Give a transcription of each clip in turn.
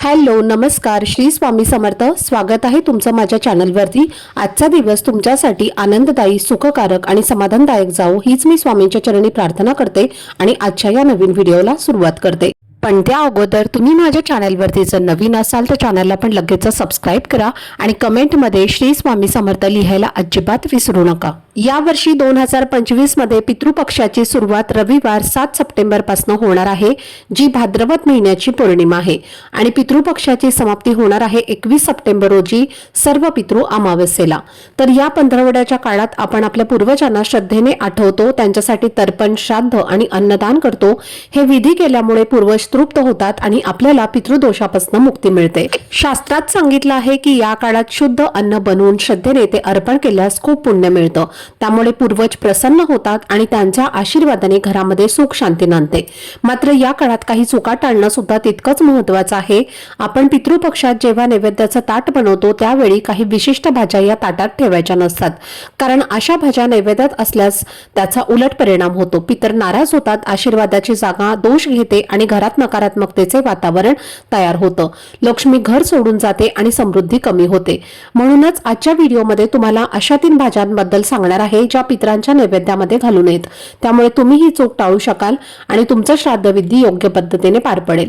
Hello नमस्कार. श्री स्वामी समर्थ. स्वागत आहे तुमचं माझ्या चॅनलवरती. आजचा दिवस तुमच्यासाठी आनंददायी सुखकारक आणि समाधानदायक जावो हीच मी स्वामींच्या चरणी प्रार्थना करते आणि आजच्या या नवीन व्हिडिओला सुरुवात करते. पण त्या अगोदर तुम्ही माझ्या चॅनलवरती जर नवीन असाल तर चॅनलला पण लगेच सबस्क्राईब करा आणि कमेंटमध्ये श्री स्वामी समर्थ लिहायला अजिबात विसरू नका. यावर्षी दोन हजार पंचवीसमध्ये पितृपक्षाची सुरुवात रविवार सात सप्टेंबरपासून होणार आहे जी भाद्रपद महिन्याची पौर्णिमा आहे. आणि पितृपक्षाची समाप्ती होणार आहे एकवीस सप्टेंबर रोजी सर्व पितृ अमावस्येला. तर या पंधरवड्याच्या काळात आपण आपल्या पूर्वजांना श्रद्धेने आठवतो त्यांच्यासाठी तर्पण श्राद्ध आणि अन्नदान करतो. हे विधी केल्यामुळे पूर्वज तृप्त होतात आणि आपल्याला पितृदोषापासून मुक्ती मिळते. शास्त्रात सांगितलं आहे की या काळात शुद्ध अन्न बनवून श्रद्धेने ते अर्पण केल्यास खूप पुण्य मिळतं. त्यामुळे पूर्वज प्रसन्न होतात आणि त्यांच्या आशीर्वादाने घरामध्ये सुख शांती नांदते. मात्र या काळात काही चुका टाळणं सुद्धा तितकंच महत्वाचं आहे. आपण पितृपक्षात जेव्हा नैवेद्याचं ताट बनवतो त्यावेळी काही विशिष्ट भाज्या या ताटात ठेवायच्या नसतात. कारण अशा भाज्या नैवेद्यात असल्यास त्याचा उलट परिणाम होतो. पितर नाराज होतात आशीर्वादाची जागा दोष घेते आणि घरात नकारात्मकतेचे वातावरण तयार होतं. लक्ष्मी घर सोडून जाते आणि समृद्धी कमी होते. म्हणूनच आजच्या व्हिडिओमध्ये तुम्हाला अशा तीन भाज्यांबद्दल सांगणार आहे ज्या पितरांच्या नैवेद्यामध्ये घालू नयेत त्यामुळे तुम्ही ही चूक टाळू शकाल आणि तुमचं श्राद्धविधी योग्य पद्धतीने पार पडेल.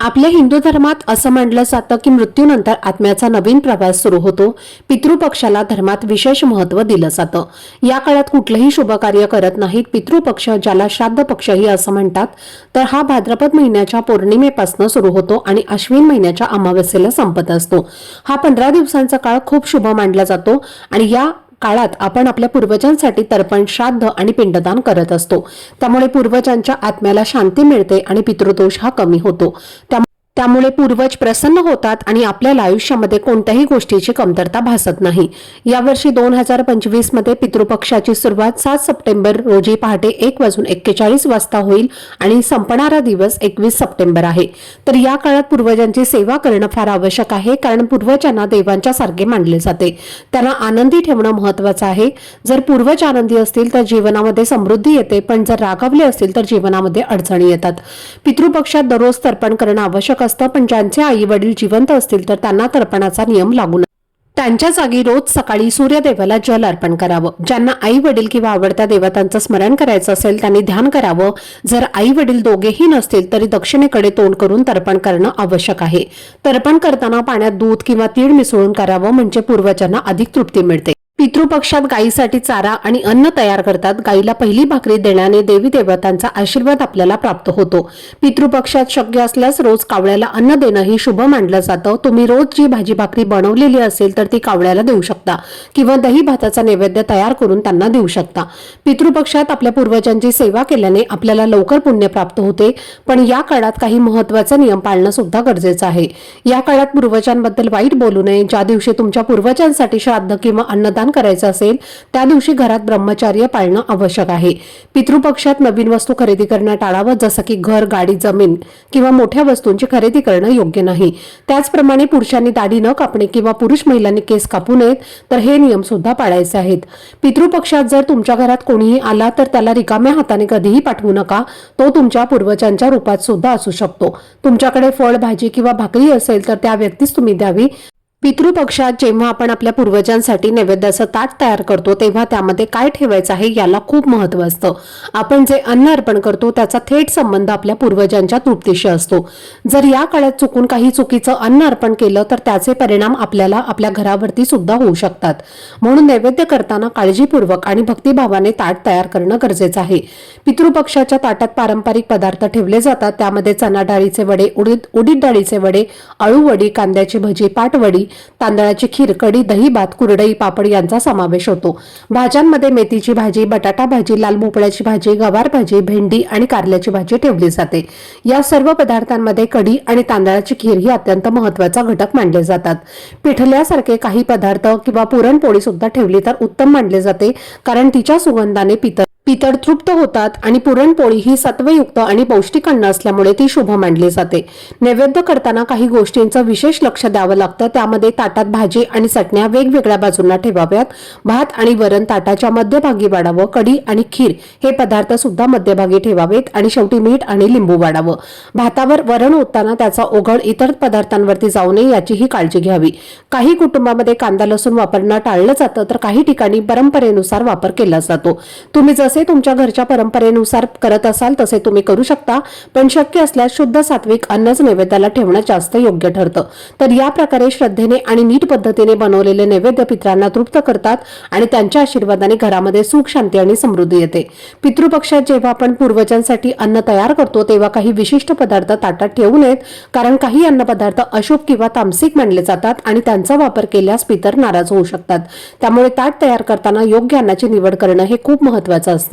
आपल्या हिंदू धर्मात असं मानलं जातं की मृत्यूनंतर आत्म्याचा नवीन प्रवास सुरू होतो. पितृपक्षाला धर्मात विशेष महत्त्व दिलं जातं. या काळात कुठलंही शुभकार्य करत नाहीत पितृपक्ष ज्याला श्राद्ध पक्षही असं म्हणतात. तर हा भाद्रपद महिन्याच्या पौर्णिमेपासून सुरू होतो आणि अश्विन महिन्याच्या अमावस्येला संपत असतो. हा पंधरा दिवसांचा काळ खूप शुभ मानला जातो आणि या काळात आपण आपल्या पूर्वजांसाठी तर्पण श्राद्ध आणि पिंडदान करत असतो. त्यामुळे पूर्वजांच्या आत्म्याला शांती मिळते आणि पितृदोष हा कमी होतो. त्यामुळे त्यामुळे पूर्वज प्रसन्न होतात आणि आपल्याला आयुष्यामध्ये कोणत्याही गोष्टीची कमतरता भासत नाही. यावर्षी दोन हजार पंचवीसमध्ये पितृपक्षाची सुरुवात सात सप्टेंबर रोजी पहाटे एक वाजून एक्केचाळीस वाजता होईल आणि संपणारा दिवस एकवीस सप्टेंबर आहे. तर या काळात पूर्वजांची सेवा करणं फार आवश्यक आहे कारण पूर्वजांना देवांच्या सारखे मानले जाते. त्यांना आनंदी ठेवणं महत्वाचं आहे. जर पूर्वज आनंदी असतील तर जीवनामध्ये समृद्धी येते पण जर रागावले असतील तर जीवनामध्ये अडचणी येतात. पितृपक्षात दररोज तर्पण करणं आवश्यक असतं पण ज्यांचे आई वडील जिवंत असतील तर त्यांना तर्पणाचा नियम लागू नये. त्यांच्या जागी रोज सकाळी सूर्यदेवाला जल अर्पण करावं. ज्यांना आई वडील किंवा आवडत्या देवतांचं स्मरण करायचं असेल त्यांनी ध्यान करावं. जर आई वडील दोघेही नसतील तरी दक्षिणेकडे तोंड करून तर्पण करणं आवश्यक आहे. तर्पण करताना पाण्यात दूध किंवा तीळ मिसळून करावं म्हणजे पूर्वजांना अधिक तृप्ती मिळते. पितृपक्षात गायीसाठी चारा आणि अन्न तयार करतात. गायीला पहिली भाकरी देण्याने देवी देवतांचा आशीर्वाद आपल्याला प्राप्त होतो. पितृपक्षात शक्य असल्यास रोज कावळ्याला अन्न देणं ही शुभ मानलं जातं. तुम्ही रोज जी भाजी भाकरी बनवलेली असेल तर ती कावळ्याला देऊ शकता किंवा दही भाताचा नैवेद्य तयार करून त्यांना देऊ शकता. पितृपक्षात आपल्या पूर्वजांची सेवा केल्याने आपल्याला लवकर पुण्य प्राप्त होते. पण या काळात काही महत्त्वाचे नियम पाळणं सुद्धा गरजेचं आहे. या काळात पूर्वजांबद्दल वाईट बोलू नये. ज्या दिवशी तुमच्या पूर्वजांसाठी श्राद्ध किंवा अन्नदान करायचं असेल त्या दिवशी घरात ब्रह्मचार्य पाळणं आवश्यक आहे. पितृपक्षात नवीन वस्तू खरेदी करणं टाळावं जसं की घर गाडी जमीन किंवा मोठ्या वस्तूंची खरेदी करणं योग्य नाही. त्याचप्रमाणे पुरुषांनी दाढी न कापणे किंवा पुरुष महिलांनी केस कापू नयेत तर हे नियम सुद्धा पाळायचे आहेत. पितृपक्षात जर तुमच्या घरात कोणीही आला तर त्याला रिकाम्या हाताने कधीही पाठवू नका. तो तुमच्या पूर्वजांच्या रूपात सुद्धा असू शकतो. तुमच्याकडे फळ भाजी किंवा भाकरी असेल तर त्या व्यक्तीस तुम्ही द्यावी. पितृपक्षात जेव्हा आपण आपल्या पूर्वजांसाठी नैवेद्याचं ताट तयार करतो तेव्हा त्यामध्ये काय ठेवायचं आहे याला खूप महत्त्व असतं. आपण जे अन्न अर्पण करतो त्याचा थेट संबंध आपल्या पूर्वजांच्या तृप्तीशी असतो. जर या काळात चुकून काही चुकीचं अन्न अर्पण केलं तर त्याचे परिणाम आपल्याला आपल्या घरावरती सुद्धा होऊ शकतात. म्हणून नैवेद्य करताना काळजीपूर्वक आणि भक्तिभावाने ताट तयार करणं गरजेचं आहे. पितृपक्षाच्या ताटात पारंपरिक पदार्थ ठेवले जातात. त्यामध्ये चना डाळीचे वडे उडीद उडीद डाळीचे वडे अळू वडी कांद्याची भजी पाटवडी तांदळाची खीर कढी दही भात कुरडई पापड यांचा समावेश होतो. भाज्यांमध्ये मेथीची भाजी बटाटा भाजी लाल भोपळ्याची भाजी गवार भाजी भेंडी आणि कारल्याची भाजी ठेवली जाते. या सर्व पदार्थांमध्ये कढी आणि तांदळाची खीर ही अत्यंत महत्त्वाचा घटक मानले जातात. पिठल्यासारखे काही पदार्थ किंवा पुरणपोळी सुद्धा ठेवली तर उत्तम मानले जाते कारण तिच्या सुगंधाने पितर पितळ तृप्त होतात आणि पुरणपोळी ही सत्वयुक्त आणि पौष्टिक अन्न असल्यामुळे ती शुभ मानली जाते. नैवेद्य करताना काही गोष्टींचं विशेष लक्ष द्यावं लागतं. त्यामध्ये ताटात भाजी आणि चटण्या वेगवेगळ्या बाजूंना ठेवाव्यात. भात आणि वरण ताटाच्या मध्यभागी वाढावं. कढी आणि खीर हे पदार्थ सुद्धा मध्यभागी ठेवावेत आणि शेवटी मीठ आणि लिंबू वाढावं. भातावर वरण ओतताना त्याचा ओघळ इतर पदार्थांवरती जाऊ नये याचीही काळजी घ्यावी. काही कुटुंबामध्ये कांदा लसूण वापरणं टाळलं जातं तर काही ठिकाणी परंपरेनुसार वापर केला जातो. तुम्ही जसं तुमच्या घरच्या परंपरेनुसार करत असाल तसे तुम्ही करू शकता. पण शक्य असल्यास शुद्ध सात्विक अन्नच नैवेद्याला ठेवणं जास्त योग्य ठरतं. तर या प्रकारे श्रद्धेने आणि नीट पद्धतीने बनवलेले नैवेद्य पित्रांना तृप्त करतात आणि त्यांच्या आशीर्वादाने घरामध्ये सुख शांती आणि समृद्धी येते. पितृपक्षात जेव्हा आपण पूर्वजांसाठी अन्न तयार करतो तेव्हा काही विशिष्ट पदार्थ ताटात ठेवू नयेत कारण काही अन्नपदार्थ अशुभ किंवा तामसिक मानले जातात आणि त्यांचा वापर केल्यास पितर नाराज होऊ शकतात. त्यामुळे ताट तयार करताना योग्य अन्नाची निवड करणं हे खूप महत्वाचं असतं.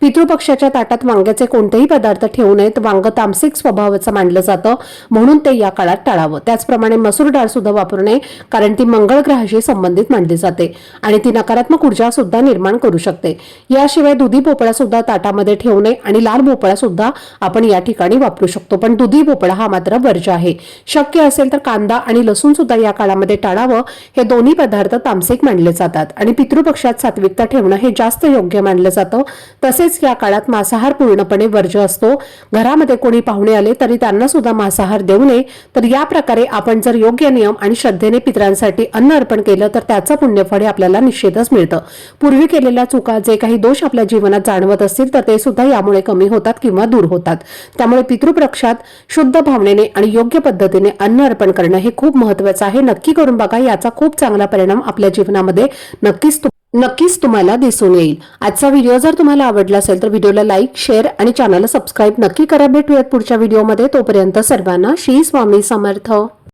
पितृपक्षाच्या ताटात वांग्याचे कोणतेही पदार्थ ठेवू नयेत वांग तामसिक स्वभावाचं मानलं जातं म्हणून ते या काळात टाळावं. त्याचप्रमाणे मसूर डाळ सुद्धा वापरू नये कारण ती मंगळ ग्रहाशी संबंधित मानली जाते आणि ती नकारात्मक ऊर्जा सुद्धा निर्माण करू शकते. याशिवाय दुधी भोपळा सुद्धा ताटामध्ये ठेवू नये आणि लाल भोपळा सुद्धा आपण या ठिकाणी वापरू शकतो. पण दुधी भोपळा हा मात्र वर्ज आहे. शक्य असेल तर कांदा आणि लसूण सुद्धा या काळामध्ये टाळावं. हे दोन्ही पदार्थ तामसिक मानले जातात आणि पितृपक्षात सात्विकता ठेवणं हे जास्त योग्य मानलं जातं. तसेच या काळात मांसाहार पूर्णपणे वर्ज्य असतो. घरामध्ये कोणी पाहुणे आले तरी त्यांना सुद्धा मांसाहार देऊ नये. तर या प्रकारे आपण जर योग्य नियम आणि श्रद्धेने पितरांसाठी अन्न अर्पण केलं तर त्याचं पुण्यफळ हे आपल्याला निश्चितच मिळतं. पूर्वी केलेल्या चुका जे काही दोष आपल्या जीवनात जाणवत असतील तर ते सुद्धा यामुळे कमी होतात किंवा दूर होतात. त्यामुळे पितृपक्षात शुद्ध भावनेने आणि योग्य पद्धतीने अन्न अर्पण करणं हे खूप महत्वाचं आहे. नक्की करून बघा याचा खूप चांगला परिणाम आपल्या जीवनामध्ये नक्कीच नक्कीच तुम्हाला दिसून येईल. आजचा व्हिडिओ जर तुम्हाला आवडला असेल तर व्हिडिओला लाईक शेअर आणि चॅनलला सबस्क्राईब नक्की करा. भेटूयात पुढच्या व्हिडिओमध्ये. तोपर्यंत सर्वांना श्री स्वामी समर्थ.